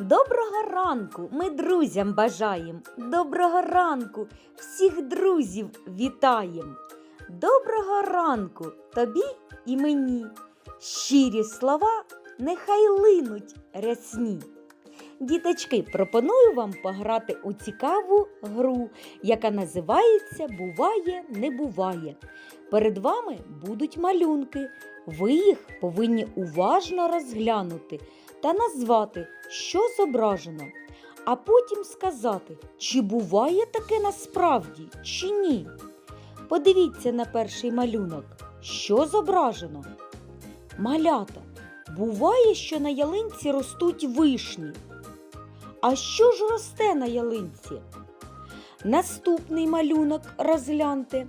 Доброго ранку ми друзям бажаєм. Доброго ранку всіх друзів вітаєм. Доброго ранку тобі і мені. Щирі слова нехай линуть рясні. Діточки, пропоную вам пограти у цікаву гру, яка називається Буває, не буває. Перед вами будуть малюнки. Ви їх повинні уважно розглянути та назвати, що зображено, а потім сказати, чи буває таке насправді, чи ні. Подивіться на перший малюнок, що зображено. Малята, буває, що на ялинці ростуть вишні. А що ж росте на ялинці? Наступний малюнок розгляньте.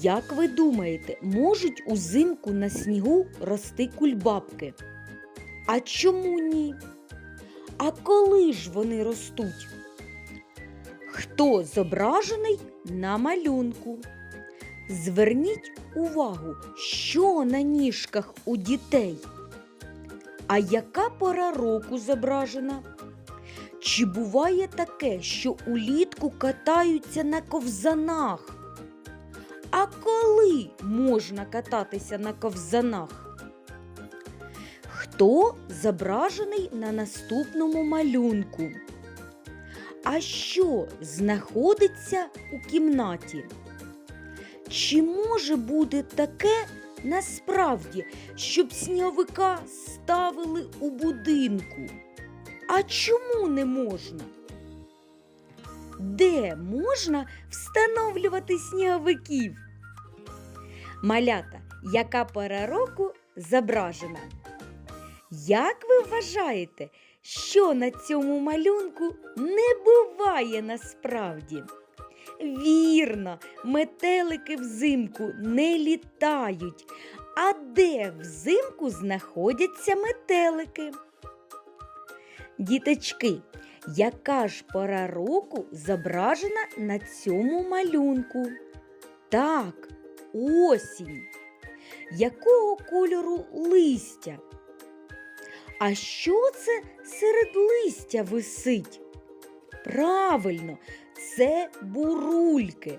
Як ви думаєте, можуть узимку на снігу рости кульбабки? А чому ні? А коли ж вони ростуть? Хто зображений на малюнку? Зверніть увагу, що на ніжках у дітей. А яка пора року зображена? Чи буває таке, що улітку катаються на ковзанах? А коли можна кататися на ковзанах? Хто зображений на наступному малюнку? А що знаходиться у кімнаті? Чи може бути таке насправді, щоб сніговика ставили у будинку? А чому не можна? Де можна встановлювати сніговиків? Малята, яка пора року зображена? Як ви вважаєте, що на цьому малюнку не буває насправді? Вірно, метелики взимку не літають. А де взимку знаходяться метелики? Діточки, яка ж пора року зображена на цьому малюнку? Так, осінь. Якого кольору листя? А що це серед листя висить? Правильно, це бурульки.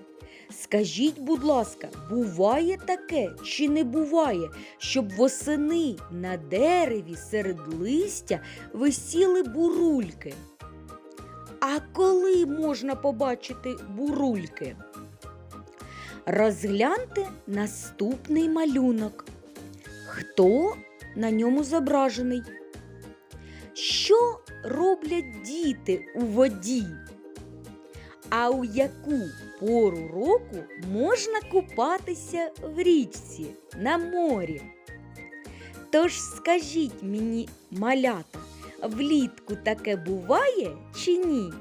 Скажіть, будь ласка, буває таке чи не буває, щоб восени на дереві серед листя висіли бурульки? А коли можна побачити бурульки? Розгляньте наступний малюнок. Хто на ньому зображений? Що роблять діти у воді? А у яку пору року можна купатися в річці на морі? Тож скажіть мені, малята, влітку таке буває чи ні?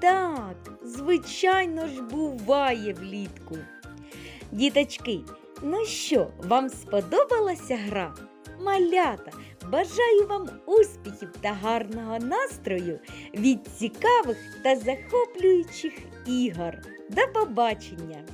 Так, звичайно ж, буває влітку. Діточки, ну що, вам сподобалася гра? Малята, бажаю вам успіхів та гарного настрою від цікавих та захоплюючих ігор. До побачення!